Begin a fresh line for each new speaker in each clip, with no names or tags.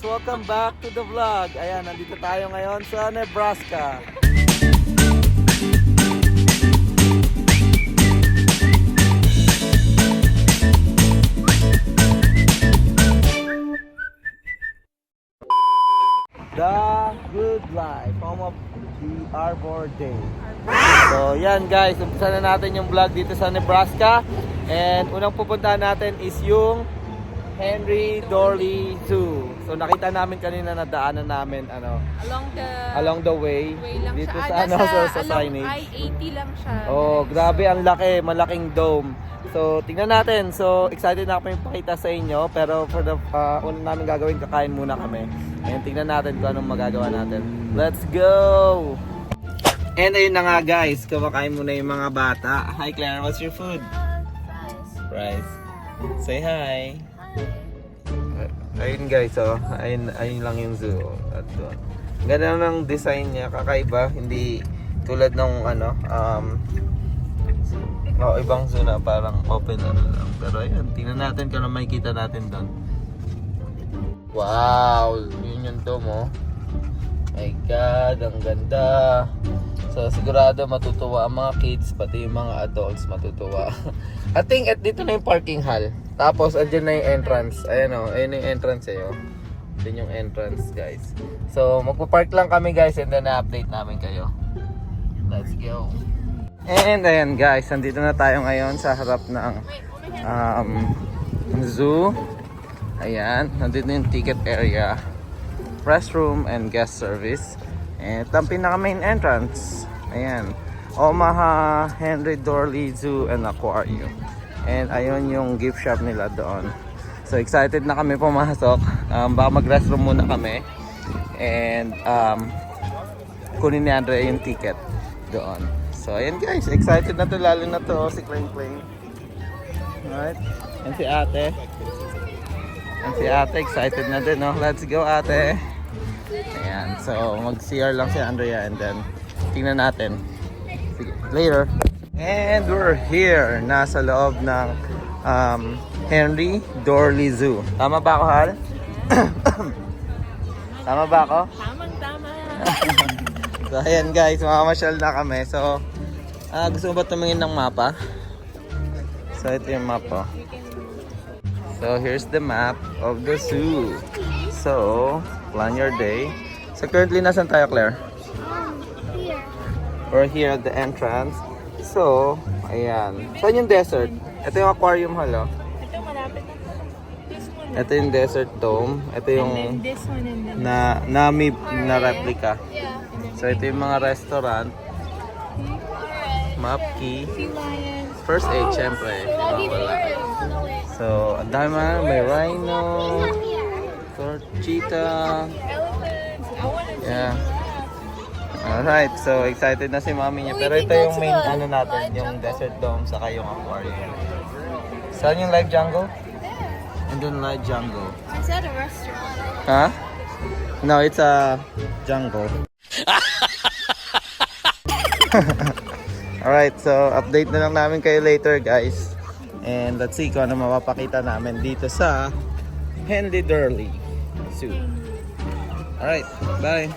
guys, welcome back to the vlog. Ayan, nandito tayo ngayon sa Nebraska. The Good Life, home of the Arbor Day. So yan guys, umpisa na natin yung vlog dito sa Nebraska. And unang pupuntahan natin is yung Henry Dorley Zoo. So nakita namin kanina na daanan namin ano
Along the
along the way,
way lang
dito
siya.
sa
Ah,
ano sa, sa signage.
I-80 lang siya.
Oh, grabe ang laki, malaking dome. So, tingnan natin. So, excited na kami pakita sa inyo. Pero for the uh, una namin gagawin, kakain muna kami. And tingnan natin kung anong magagawa natin. Let's go! And ayun na nga guys, kumakain muna yung mga bata. Hi Claire, what's your food? Rice. Say hi. Ayun guys, oh. Ayun, ayun lang yung zoo. At doon. Ganda ng design niya, kakaiba. Hindi tulad nung ano, um, oh, ibang zoo na parang open ano lang. Pero ayun, tingnan natin kung ano makikita natin doon. Wow! Yun yung dome, oh. My God, ang ganda. So sigurado matutuwa ang mga kids, pati yung mga adults matutuwa. I think at dito na yung parking hall. Tapos andyan na yung entrance. Ayan o, ayun yung entrance eh. Oh. Yun yung entrance guys. So magpa-park lang kami guys and then na-update namin kayo. Let's go. And ayan guys, nandito na tayo ngayon sa harap ng um, zoo. Ayan, nandito yung ticket area restroom and guest service. Ito ang pinaka main entrance. Ayan. Omaha Henry Dorley Zoo and Aquarium. And ayun yung gift shop nila doon. So excited na kami pumasok. Um, baka mag-restroom muna kami. And um, kunin ni Andre yung ticket doon. So ayan guys, excited na to lalo na to si Kling Kling. Alright. And si ate. And si ate excited na din, no? Let's go ate! Ayan, so mag-CR lang si Andrea and then tingnan natin. Sige, later. And we're here, nasa loob ng um, Henry Dorley Zoo. Tama ba ako, Hal? Tama ba ako?
Tamang tama.
So ayan guys, mamamasyal na kami. So, ah gusto mo ba tumingin ng mapa? So ito yung mapa. So here's the map of the zoo. So, plan your day. So currently nasan tayo Claire?
Here.
We're here at the entrance. So, ayan. Saan yung desert? Ito yung aquarium hall, oh.
Ito malapit na to. This one.
Ito yung desert dome. Ito
And then
yung
this one and then
na nami na replica.
Yeah.
So ito yung mga restaurant. Map key. First aid, syempre. di mawala. So, ang dami mga, may rhino, tor- cheetah,
Elephants. I wanna see
yeah. Alright, so excited na si mami niya. Pero ito yung main ano natin, yung desert dome, saka yung aquarium. Saan yung live jungle? And then live jungle.
Is that a restaurant?
Huh? No, it's a jungle. Alright, so update na lang namin kayo later guys. And let's see kung ano mapapakita namin dito sa Henley Durley Zoo. Alright, bye!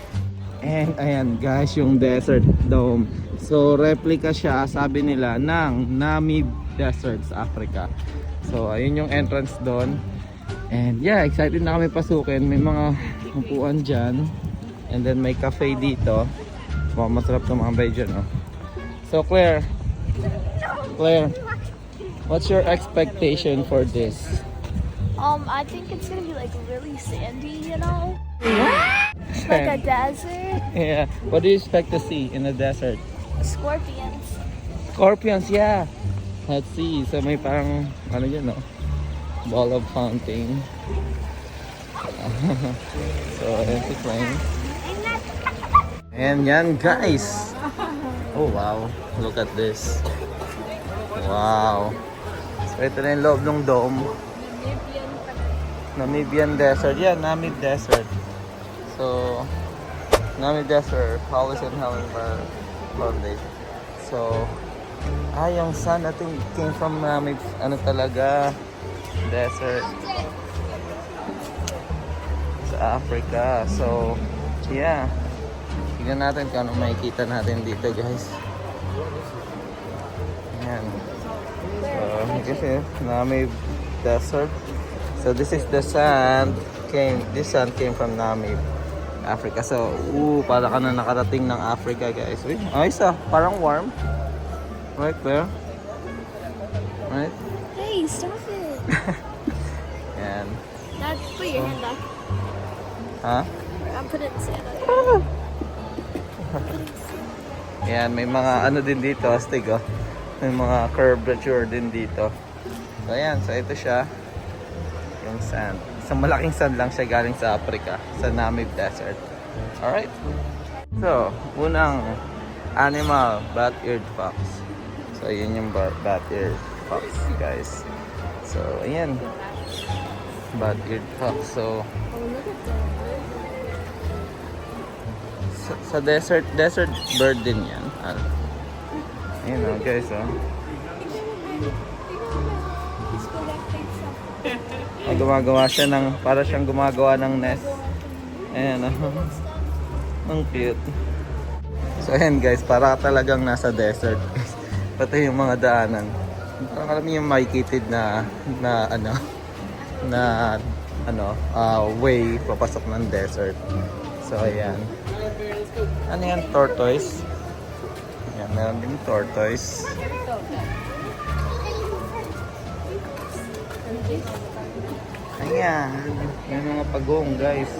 And ayan guys, yung desert dome. So replica siya, sabi nila, ng Namib Desert sa Africa. So ayun yung entrance doon. And yeah, excited na kami pasukin. May mga upuan dyan. And then may cafe dito. Wow, masarap tumambay dyan, oh. So Claire, Claire, what's your expectation for this?
Um, I think it's gonna be like really sandy, you know? Like a desert.
yeah. What do you expect to see in the desert?
Scorpions.
Scorpions, yeah. Let's see. So may parang, ano yun, no? Ball of fountain. so, ayan si Klein. And yan, guys. Oh, wow. Look at this. Wow. So, ito na yung loob ng dome. Namibian Desert. Yeah, Namib Desert. So, Namib Desert, Hollis and Helen Foundation. So, ah, yung sun, I came from Namib, ano talaga, desert. sa Africa. So, yeah. Tignan natin kung ano makikita natin dito, guys. Ayan. So, kasi Namib Desert. So, this is the sand. Came, this sand came from Namib, Africa. So, ooh, para ka na nakarating ng Africa, guys. Uy, ayos ah. Parang warm. Right there. Right?
Hey, stop it.
Yan.
Dad, put your hand back.
Ha?
I'm putting it in sand.
Yan, may mga ano din dito, astig oh. May mga curvature din dito. So ayan, so ito siya. Yung sand. Isang malaking sand lang siya galing sa Africa, sa Namib Desert. Alright. So, unang animal, bat-eared fox. So, yun yung ba- bat-eared fox, guys. So, ayan. Bat-eared fox. So, sa, sa desert, desert bird din yan. Ano? Ayun oh, guys oh. Ay, gumagawa siya ng, para siyang gumagawa ng nest. Ayan oh. Ang cute. So ayan guys, para talagang nasa desert. Pati yung mga daanan. Parang alam yung makikitid na, na ano, na ano, ah, way papasok ng desert. So ayan. Ano yan? Tortoise? Yan, meron din tortoise. Ayan. May mga pagong, guys.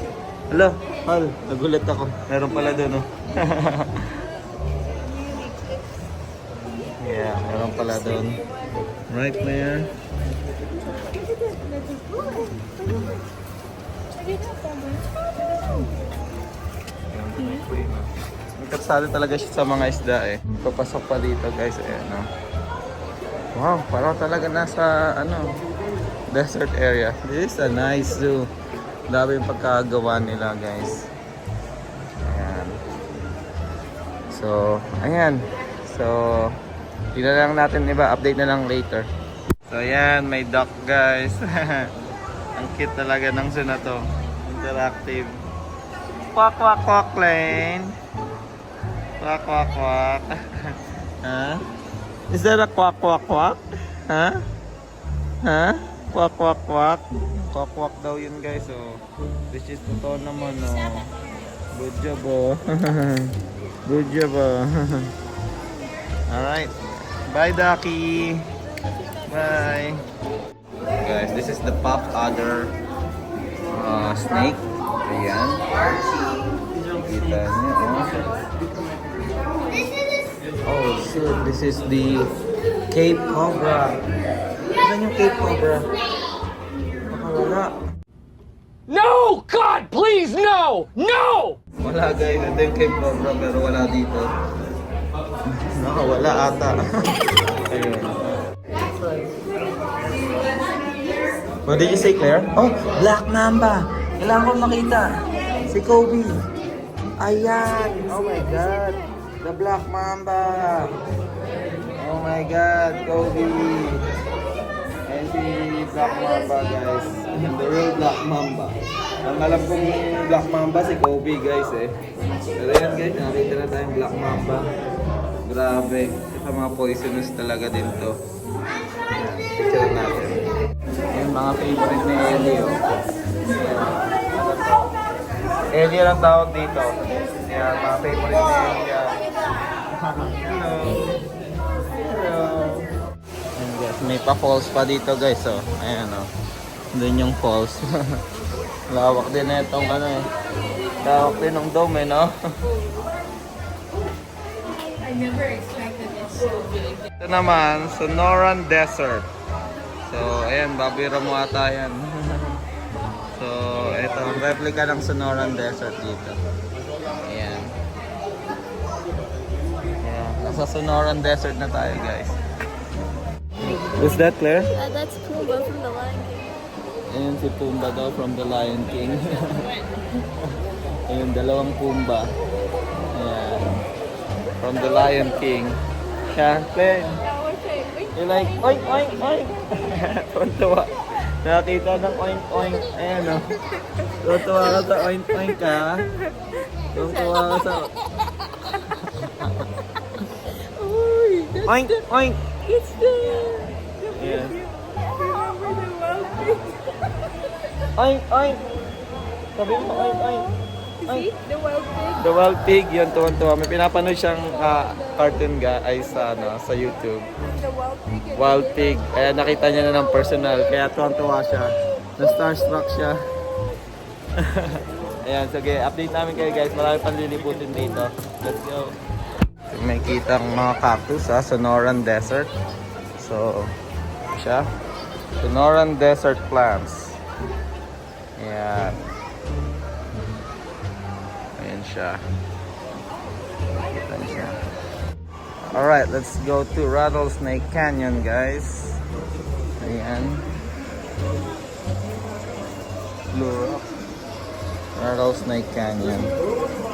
Hala, hal, nagulat ako. Meron pala doon, oh. yeah, meron pala doon. Right there. Nagkapsado talaga siya sa mga isda eh. Papasok pa dito guys eh. No? Wow, parang talaga nasa ano, desert area. This is a nice zoo. Dami yung pagkagawa nila guys. Ayan. So, ayan. So, tingnan lang natin iba. Update na lang later. So, ayan. May duck guys. Ang cute talaga ng zoo na to. Interactive. Quack, quack, quack, Lane. Quack, quack, quack. huh? Is that a quack, quack, quack? Huh? Huh? Quack, quack, quack. Quack, quack daw yun guys. So, which is totoo naman, oh. Good job, oh. Good job, oh. Alright. Bye, Ducky. Bye. Guys, this is the pop adder uh, snake. Ayan. Kita niyo, oh. Oh, shit. This is the Cape Cobra. Saan yung Cape Cobra? Baka wala.
No! God, please, no! No!
Wala guys. Ito yung Cape Cobra pero wala dito. Nakawala ata. Ayun. What did you say, Claire? Oh, Black Mamba. Kailangan ko makita. Si Kobe. Ayan. Oh my God. The Black Mamba. Oh my God, Kobe. Si Black Mamba, guys. The real Black Mamba. Ang alam kong Black Mamba si Kobe, guys, eh. Pero yan, guys, nakita na tayong Black Mamba. Grabe. Ito mga poisonous talaga din to. Ayan, Picture natin. Yung mga favorite ni Ellie, oh. Ellie lang tawag dito. Yan, mga favorite ni Ellie. Hello. Hello. May pa-falls pa dito guys, oh. Ayan, oh. Doon yung falls. Lawak din na itong ano eh. Lawak din ng dome eh, no?
I never expected it so big.
Ito naman, Sonoran Desert. So, ayan, babira mo ata yan. so, ito, ang replica ng Sonoran Desert dito. Ayan. Ayan, nasa Sonoran Desert na tayo, guys. Who's that, Claire?
Uh, that's Pumbaa from the Lion King.
Ayan si Pumba daw from the Lion King. Ayun, dalawang Pumba. Ayan. From the Lion King. Yan, Claire. You like, oy, oy, oy. Tuwan-tuwa. Nakita ng oink oink. Ayan o. Tutuwa ka sa oink oink ka. Tutuwa ka sa... Oink oink.
It's the,
Ayan.
remember the wild pig?
Oink oink. Sabi mo oink oink.
See? The wild pig?
The Wild Pig, yun tuwan-tuwa. May pinapanood siyang ah, cartoon ga ay sa ano, sa YouTube.
The wild pig.
Wild Pig. Kaya nakita niya na ng personal. Kaya tuwang-tuwa siya. Na-starstruck siya. Ayan, sige. Update namin kayo guys. Marami pang liliputin dito. Let's go. May kitang mga cactus ha. Sonoran Desert. So, siya. Sonoran Desert plants. Ayan. Ayan siya. Kita siya. Alright, let's go to Rattlesnake Canyon, guys. Ayan. Blue Rock. Rattlesnake Canyon.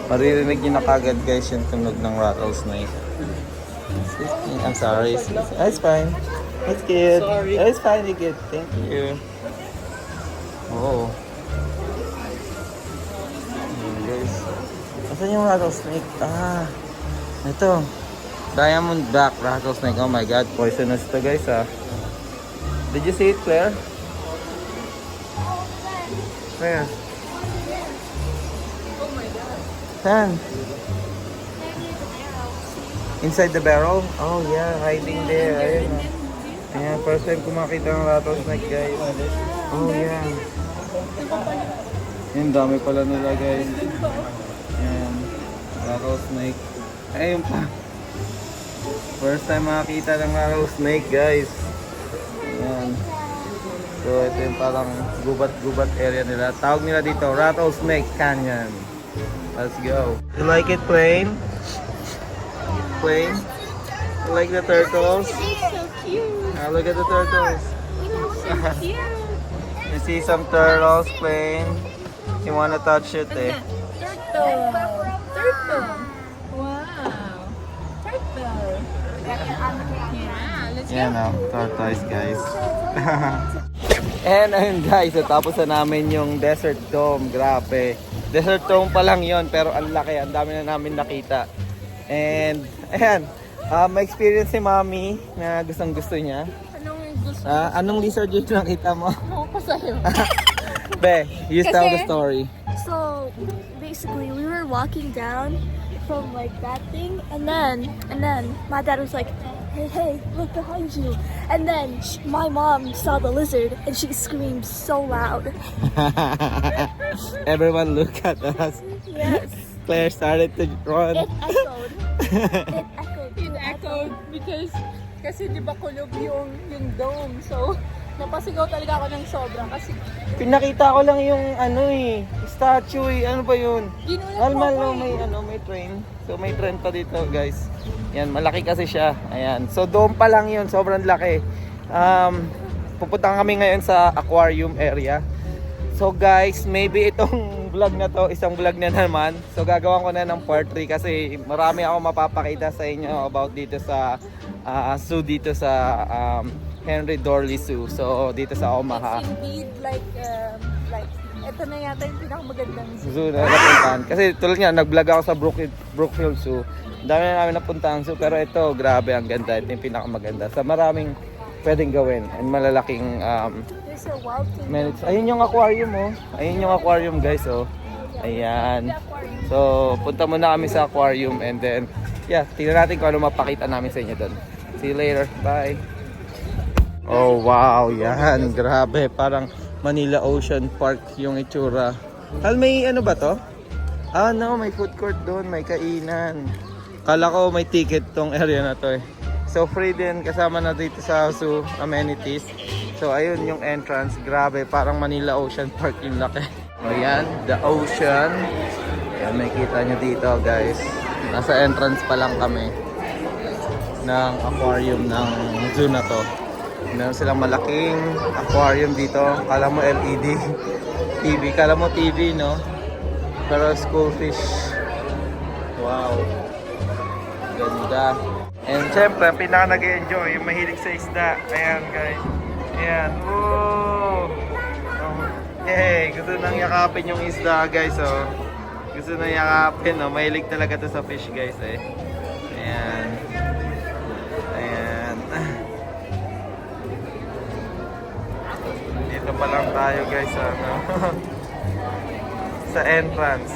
Maririnig niyo na kagad, guys, yung tunog ng rattlesnake. I'm sorry. It's fine. It's good. Sorry. It's fine, it's good. Thank you. Oh. Ayan, guys. Asan yung rattlesnake? Ah. Ito. Diamond back rattlesnake. Oh my god, poisonous to guys ah. Did you see it, Claire? Where? Saan? Inside the barrel? Oh yeah, hiding there. Ayun. Ayan, first time ko makita ng rattlesnake guys. Oh yeah. Yung dami pala nila guys. Ayan. Rattlesnake. Ayun pa. First time makakita ng rattlesnake guys. Ayan. So ito yung parang gubat-gubat area nila. Tawag nila dito, Rattlesnake Canyon. Let's go. You like it plain? Plain? You like the turtles?
So cute.
Ah, look at the turtles.
So cute.
You see some turtles plain? You wanna touch it eh?
Turtle. Turtle. Wow. Turtle. Yeah, let's
Yan o, tortoise guys. And ayun guys, tapos na namin yung Desert Dome. Grabe. Desert Dome pa lang yon pero ang laki. Ang dami na namin nakita. And ayan, ah, may experience si Mami na gustong gusto niya.
Anong gusto
Ah, anong lizard yung nakita mo?
mo ko sa'yo?
Be, you tell the story.
So basically, we were walking down from like that thing, and then and then my dad was like, "Hey, hey, look behind you!" And then sh- my mom saw the lizard, and she screamed so loud.
Everyone look at us.
Yes,
Claire started to
it
run.
echoed. It echoed.
It echoed because kasi di ba kulog yung yung dome. So, napasigaw talaga ako ng sobra kasi
Pinakita ko lang yung ano eh, statue eh. Ano ba yun?
ginulat
Normal may
eh.
ano, may train. So may train pa dito, guys. Yan, malaki kasi siya. Ayan. So dome pa lang 'yun, sobrang laki. Um pupunta kami ngayon sa aquarium area. So guys, maybe itong vlog na to, isang vlog na naman. So gagawan ko na ng part 3 kasi marami ako mapapakita sa inyo about dito sa ah, zoo dito sa um, Henry Dorley Zoo. So dito sa Omaha.
It's indeed like, um, ito na yata yung pinakamagandang zoo.
zoo na napuntahan. Kasi tulad nga, nag-vlog ako sa Brookfield, Brookfield Zoo. Dami na namin napuntahan zoo, pero ito, grabe, ang ganda. Ito yung pinakamaganda. Sa maraming pwedeng gawin and malalaking um,
There's a wild thing.
minutes. Ayun yung aquarium, oh. Ayun yung aquarium, guys, oh. Ayan. So, punta muna kami sa aquarium and then, yeah, tingnan natin kung ano mapakita namin sa inyo doon. See you later. Bye. Oh, wow. Yan. Grabe. Parang Manila Ocean Park yung itsura. Hal, may ano ba to? Ah, no. May food court doon. May kainan. Kala ko may ticket tong area na to eh. So, free din. Kasama na dito sa zoo amenities. So, ayun yung entrance. Grabe. Parang Manila Ocean Park yung laki. O yan. The ocean. Ayan, may kita nyo dito guys. Nasa entrance pa lang kami ng aquarium ng zoo na to. Meron silang malaking aquarium dito. Kala mo LED. TV. Kala mo TV, no? Pero schoolfish. Wow. Ganda. And syempre, pinaka nag-enjoy, yung mahilig sa isda. Ayan guys. Ayan. Oh. Hey, gusto nang yakapin yung isda, guys, oh. Gusto nang yakapin, oh. Mahilig talaga to sa fish, guys, eh. Ayan. Dito pa lang tayo, guys, sa ano. sa entrance.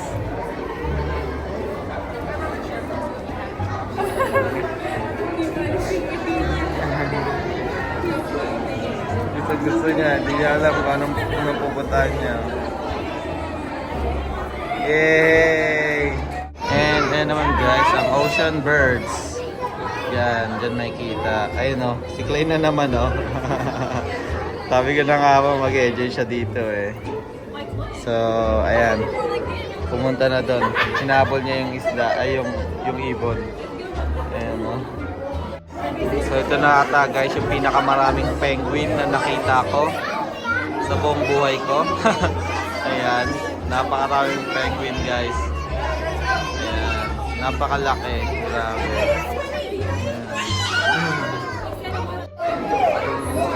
Gusto gusto niya, hindi niya alam kung anong, anong pupuntahan niya. Yay! And ayan naman guys, ang ocean birds. Yan, dyan makikita. Ayun o, si Clay na naman o. Sabi ko na nga ba mag-enjoy siya dito eh. So, ayan. Pumunta na doon. Sinabol niya yung isda, ay yung, yung ibon. Ayan o. So ito na ata guys yung pinakamaraming penguin na nakita ko sa buong buhay ko. Ayan, napakaraming penguin guys. Ayan, napakalaki. Grabe.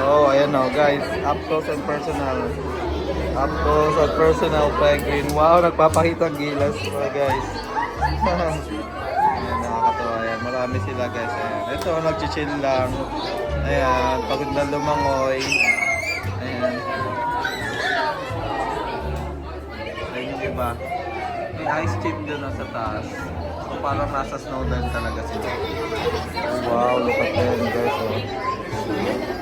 Oh, ayan o guys, up close and personal. Up close and personal penguin. Wow, nagpapakita ang gilas mga guys. Ayan, nakakatawa yan. Marami sila guys. Ayan. Ito, nag-chill lang. Ayan, pagod na lumangoy. Ayan. Ayan yung iba. May ice chip doon sa taas. So, parang nasa snowland talaga sila. Wow, look at them guys. Oh.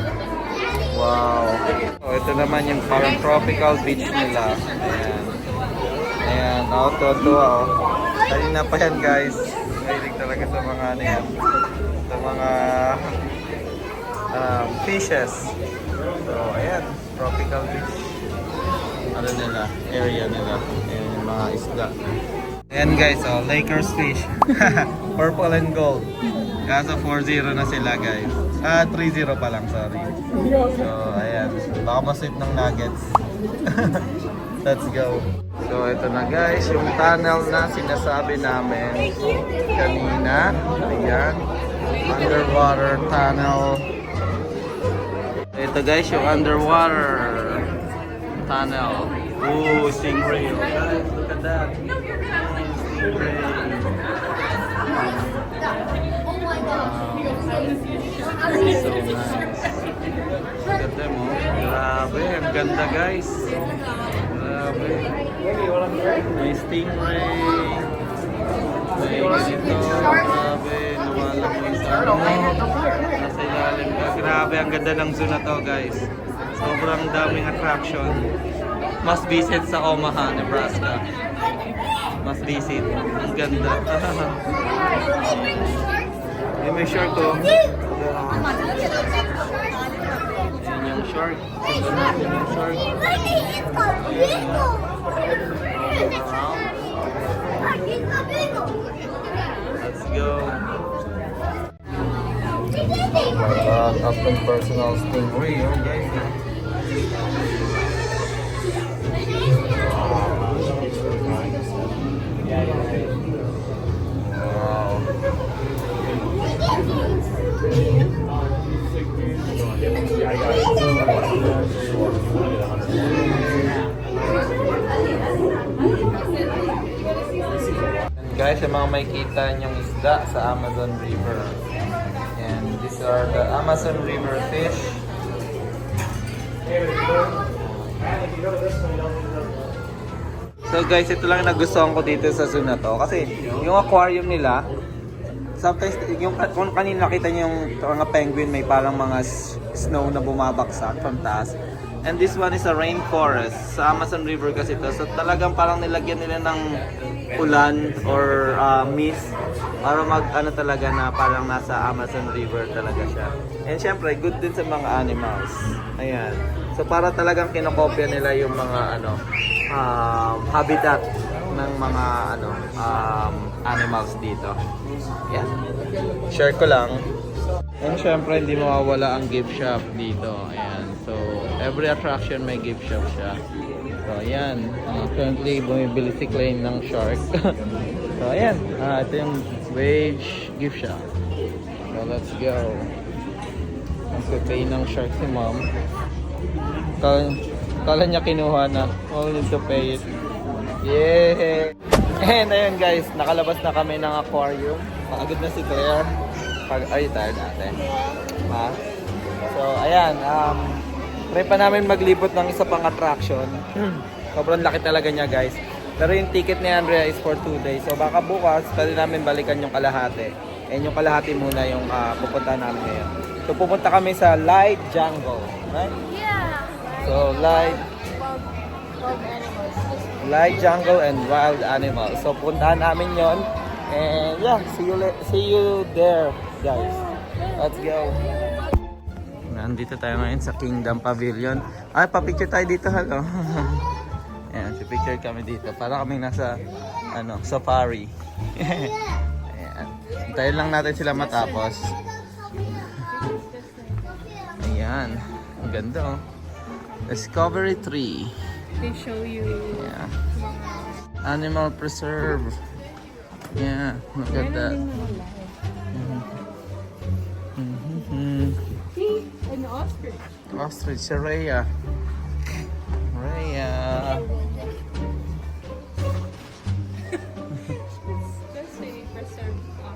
Wow. Oh, ito naman yung parang tropical beach nila. Ayan. Ayan, oh, tuwa-tuwa oh. Kanina pa yan guys. Mahilig talaga sa mga ano yan. Sa mga um, fishes. So, ayan. Tropical beach. Ano nila? Area nila. Ayan yung mga isla. Ayan guys, oh, Lakers fish. Purple and gold. Kaso 4-0 na sila guys. Ah, 3-0 pa lang, sorry. So, ayan. Baka masweep ng nuggets. Let's go. So, ito na guys, yung tunnel na sinasabi namin kanina. Ayan. Underwater tunnel. Ito guys, yung underwater tunnel. Ooh, stingray. Guys, look at that. Stingray. At them, oh. Grabe, ang ganda guys. Grabe. May stingray. May ganito. Grabe, lumalamig sa ano. Nasa ilalim ka. Grabe, ang ganda ng zoo na to guys. Sobrang daming attraction. Must visit sa Omaha, Nebraska. Must visit. Ang ganda. Yung may short ko. Yan yung short. Ito natin yung short. Let's go. Uh, Captain Personal Stingray, oh Guys, yung mga makikita niyong isda sa Amazon River. And these are the Amazon River fish. So guys, ito lang nagustuhan ko dito sa zoo na to. Kasi yung aquarium nila, sometimes yung kung kanina nakita niyo yung mga penguin may parang mga snow na bumabaksak from taas. And this one is a rainforest sa Amazon River kasi to. So talagang parang nilagyan nila ng ulan or uh, mist para mag ano talaga na parang nasa Amazon River talaga siya. And syempre good din sa mga animals. Ayan. So para talagang kinokopya nila yung mga ano um, habitat ng mga ano um, animals dito. Yan. Share ko lang. And syempre hindi mawawala ang gift shop dito. Ayan. So every attraction may gift shop siya. So ayan. Uh, currently bumibili si Clay ng shark. so ayan. Uh, ito yung wage gift shop. So let's go. Ang pay ng shark si mom. Kala, kala niya kinuha na. Oh, need to pay it. Yeah! And ayun guys, nakalabas na kami ng aquarium. Pagod na si Claire. Pag, ay, tired ate. Ha? So, ayan. Um, try pa namin maglibot ng isa pang attraction. Sobrang laki talaga niya guys. Pero yung ticket ni Andrea is for 2 days. So baka bukas, pwede namin balikan yung kalahati. And yung kalahati muna yung uh, pupunta namin ngayon. So pupunta kami sa Light Jungle. Right?
Yeah.
So Light, Light Jungle and Wild Animals. So puntahan namin yon And yeah, see you, see you there guys. Let's go. Nandito tayo ngayon sa Kingdom Pavilion. Ay, pa-picture tayo dito, hello. Ayan, picture kami dito. Para kaming nasa ano, safari. Ayan. Hintayin lang natin sila matapos. Ayan. Ang ganda oh. Discovery Tree.
They show you
Yeah. Animal Preserve. Yeah, look at that.
An ostrich.
Ostrich, si Rhea. Rhea.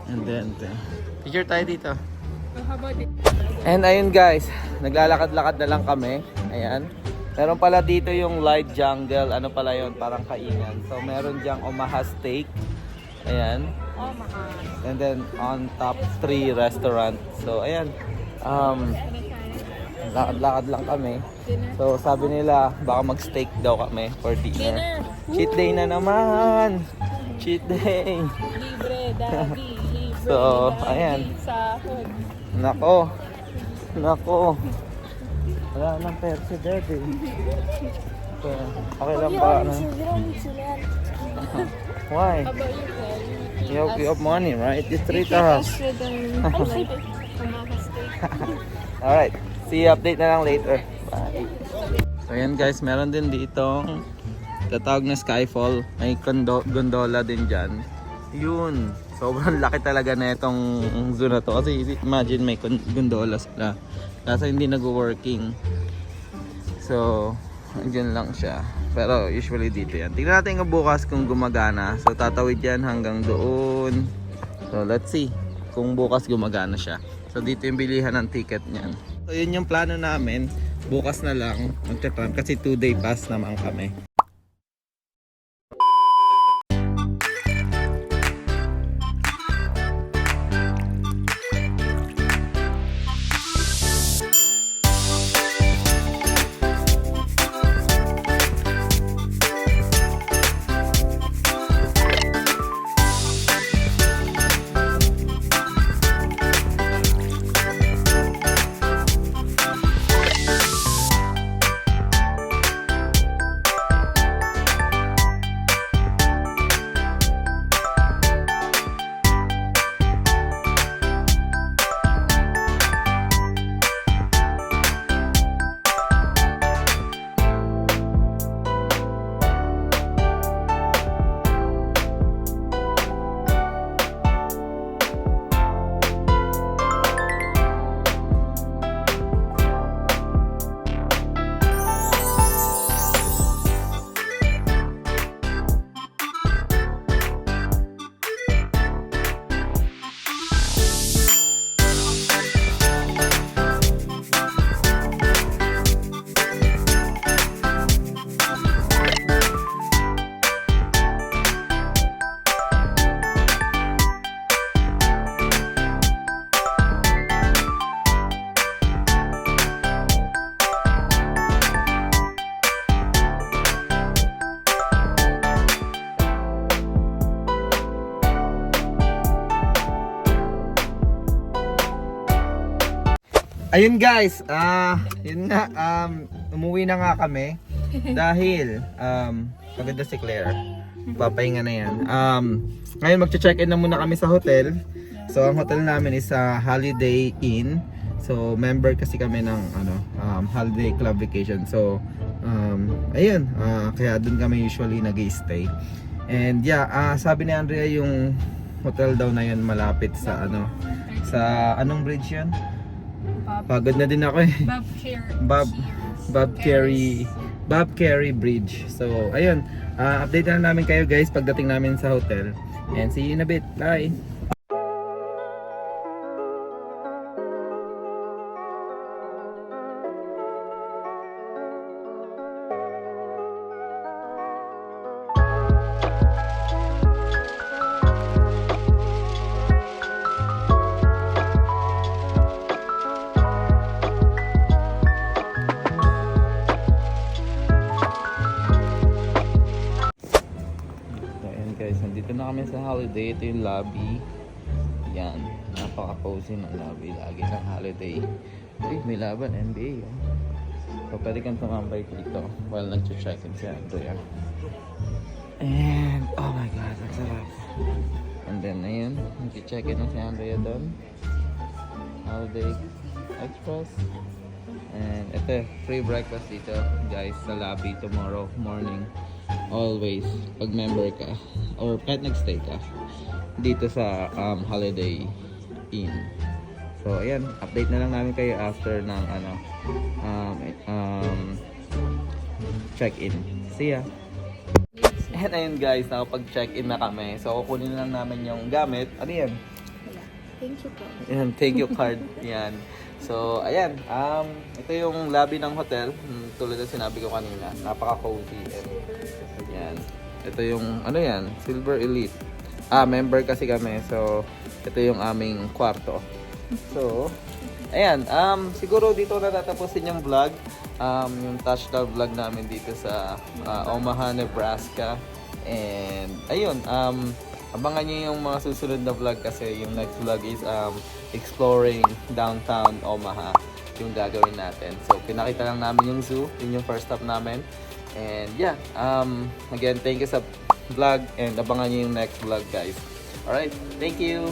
And then, picture tayo dito. And ayun guys, naglalakad-lakad na lang kami. Ayan. Meron pala dito yung light jungle. Ano pala yon Parang kainan. So meron diyang Omaha steak. Ayan.
Mahal.
And then on top 3 restaurant. So ayan. Um, lakad-lakad lang kami. So sabi nila baka mag-steak daw kami for dinner. Cheat day na naman. Cheat day.
Libre, daddy. Libre,
So, ayan. Nako. Nako. Wala nang pera si Daddy. So, okay lang ba? Ano? Why?
You,
have, you have money, right? You treat us. Alright. See update na lang later. Bye. So yan guys, meron din dito tatawag na Skyfall. May gondola din dyan. Yun. Sobrang laki talaga na itong zoo na to. Kasi imagine may gondola sila. Kaso hindi nag-working. So, andyan lang siya. Pero usually dito yan. Tingnan natin nga bukas kung gumagana. So, tatawid yan hanggang doon. So, let's see kung bukas gumagana siya. So, dito yung bilihan ng ticket niyan. So, yun yung plano namin. Bukas na lang magta-tram kasi 2 day pass naman kami. Ayun guys, ah, yun nga, um, umuwi na nga kami dahil um, maganda si Claire. Papahinga na yan. Um, ngayon magche-check-in na muna kami sa hotel. So ang hotel namin is sa Holiday Inn. So member kasi kami ng ano, um, Holiday Club Vacation. So um, ayun, ah, kaya doon kami usually nag-stay. And yeah, ah, sabi ni Andrea yung hotel daw na yun malapit sa ano, sa anong bridge yun? Pagod na din ako eh.
Bob Cheer.
Bob. Bob Carey Bob Carey Bridge. So, ayun. ah, update na namin kayo guys pagdating namin sa hotel. And see you in a bit. Bye! Nandito na kami sa holiday. Ito yung lobby. Yan. Napaka-cozy ng lobby. Lagi ng holiday. Uy, may laban. NBA. Oh. So, pwede kang tumambay dito while nag-check-in si Andrea. And, oh my God, ang sarap. And then, ayun, nag-check-in na si Andrea doon. Holiday Express. And ito, free breakfast dito, guys, sa lobby tomorrow morning. Always, pag member ka, or kahit nagstay ka, dito sa um, Holiday Inn. So, ayan, update na lang namin kayo after ng ano, um, um, check-in. See ya! And ayun guys, nakapag-check-in na kami. So, kukunin na lang namin yung gamit. Ano yan?
Thank you, bro.
Yan, thank you card. Yan. So, ayan. Um, ito yung lobby ng hotel. Hmm, tulad ng sinabi ko kanina. Napaka-cozy. And, yan. Ito yung, ano yan? Silver Elite. Ah, member kasi kami. So, ito yung aming kwarto. So, ayan. Um, siguro dito na tatapusin yung vlog. Um, yung touchdown vlog namin dito sa ah, Omaha, Nebraska. And, ayun. Um, abangan nyo yung mga susunod na vlog kasi yung next vlog is um, exploring downtown Omaha yung gagawin natin. So, pinakita lang namin yung zoo. Yun yung first stop namin. And yeah, um, again, thank you sa vlog and abangan nyo yung next vlog guys. Alright, thank you!